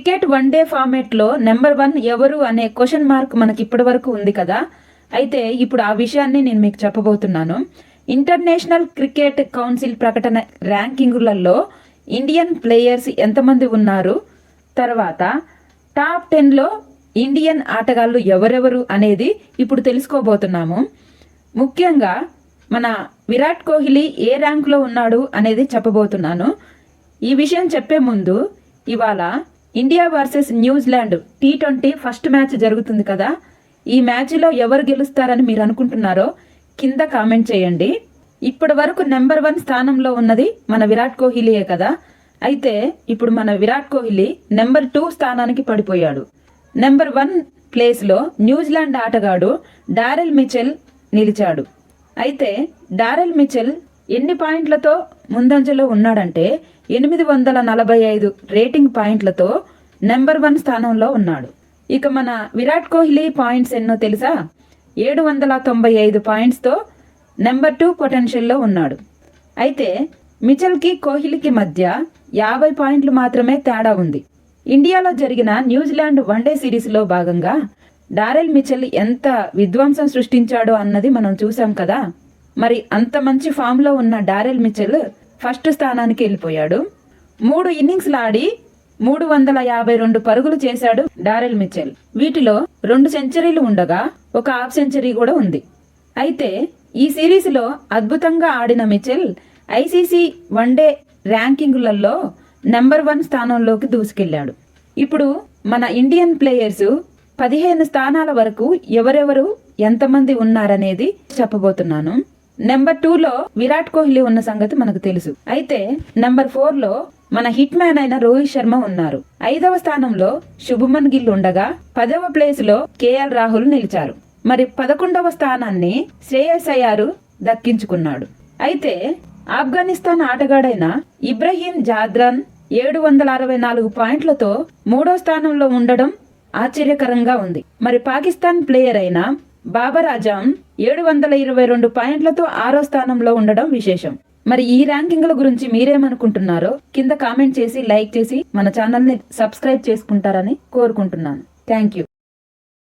Cricket one day ఫార్మేట్లో number one ఎవరు అనే క్వశ్చన్ మార్క్ మనకి ఇప్పటి వరకు ఉంది కదా. అయితే ఇప్పుడు ఆ విషయాన్ని నేను మీకు చెప్పబోతున్నాను. ఇంటర్నేషనల్ క్రికెట్ కౌన్సిల్ ప్రకటన ర్యాంకింగులలో ఇండియన్ ప్లేయర్స్ ఎంతమంది ఉన్నారు? తర్వాత టాప్ టెన్లో ఇండియన్ ఆటగాళ్ళు ఎవరెవరు అనేది ఇప్పుడు తెలుసుకోబోతున్నాము. ముఖ్యంగా మన విరాట్ కోహ్లీ ఏ ర్యాంకులో ఉన్నాడు అనేది చెప్పబోతున్నాను. ఈ విషయం చెప్పే ముందు ఇవాళ India versus New Zealand T twenty first match జరుగుతుంది కదా. ఈ మ్యాచ్లో ఎవరు గెలుస్తారని మీరు అనుకుంటున్నారో కింద కామెంట్ చేయండి. ఇప్పటి వరకు నెంబర్ వన్ స్థానంలో ఉన్నది మన విరాట్ కోహ్లీయే కదా. అయితే ఇప్పుడు మన విరాట్ కోహ్లీ నెంబర్ టూ స్థానానికి పడిపోయాడు. నెంబర్ వన్ ప్లేస్లో న్యూజిలాండ్ ఆటగాడు డారెల్ మిచెల్ నిలిచాడు. అయితే డారెల్ మిచెల్ ఎన్ని పాయింట్లతో ముందంజలో ఉన్నాడంటే ఎనిమిది వందల నలభై ఐదు రేటింగ్ పాయింట్లతో నెంబర్ వన్ స్థానంలో ఉన్నాడు. ఇక మన విరాట్ కోహ్లీ పాయింట్స్ ఎన్నో తెలుసా? ఏడు వందల తొంభై ఐదు పాయింట్స్తో నెంబర్ టూ పొటెన్షియల్లో ఉన్నాడు. అయితే మిచెల్కి కోహ్లీకి మధ్య యాభై పాయింట్లు మాత్రమే తేడా ఉంది. ఇండియాలో జరిగిన న్యూజిలాండ్ వన్డే సిరీస్లో భాగంగా డారెల్ మిచెల్ ఎంత విధ్వంసం సృష్టించాడో అన్నది మనం చూసాం కదా? మరి అంత మంచి ఫామ్లో ఉన్న డారెల్ మిచెల్ ఫస్ట్ స్థానానికి వెళ్ళిపోయాడు. మూడు ఇన్నింగ్స్లు ఆడి మూడు వందల యాభై రెండు పరుగులు చేశాడు డారెల్ మిచెల్. వీటిలో రెండు సెంచరీలు ఉండగా ఒక హాఫ్ సెంచరీ కూడా ఉంది. అయితే ఈ సిరీస్లో అద్భుతంగా ఆడిన మిచెల్ ఐసీసీ వన్డే ర్యాంకింగులలో నెంబర్ వన్ స్థానంలోకి దూసుకెళ్ళాడు ఇప్పుడు మన ఇండియన్ ప్లేయర్స్ పదిహేను స్థానాల వరకు ఎవరెవరు ఎంతమంది ఉన్నారనేది చెప్పబోతున్నాను. నెంబర్ టూలో విరాట్ కోహ్లీ ఉన్న సంగతి మనకు తెలుసు. అయితే నెంబర్ ఫోర్లో మన హిట్ మ్యాన్ అయిన రోహిత్ శర్మ ఉన్నారు. ఐదవ స్థానంలో శుభమన్ గిల్ ఉండగా పదవ ప్లేస్లో కేఎల్ రాహుల్ నిలిచారు. మరి పదకొండవ స్థానాన్ని శ్రేయస్ అయ్యారు దక్కించుకున్నాడు. అయితే ఆఫ్ఘనిస్తాన్ ఆటగాడైన ఇబ్రహీం జాద్రాన్ ఏడు వందల అరవై నాలుగు పాయింట్లతో మూడో స్థానంలో ఉండడం ఆశ్చర్యకరంగా ఉంది. మరి పాకిస్తాన్ ప్లేయర్ అయిన బాబరాజం ఏడు వందల ఇరవై రెండు పాయింట్లతో ఆరో స్థానంలో ఉండడం విశేషం. మరి ఈ ర్యాంకింగ్ల గురించి మీరేమనుకుంటున్నారో కింద కామెంట్ చేసి లైక్ చేసి మన ఛానల్ని సబ్స్క్రైబ్ చేసుకుంటారని కోరుకుంటున్నాను. Thank you.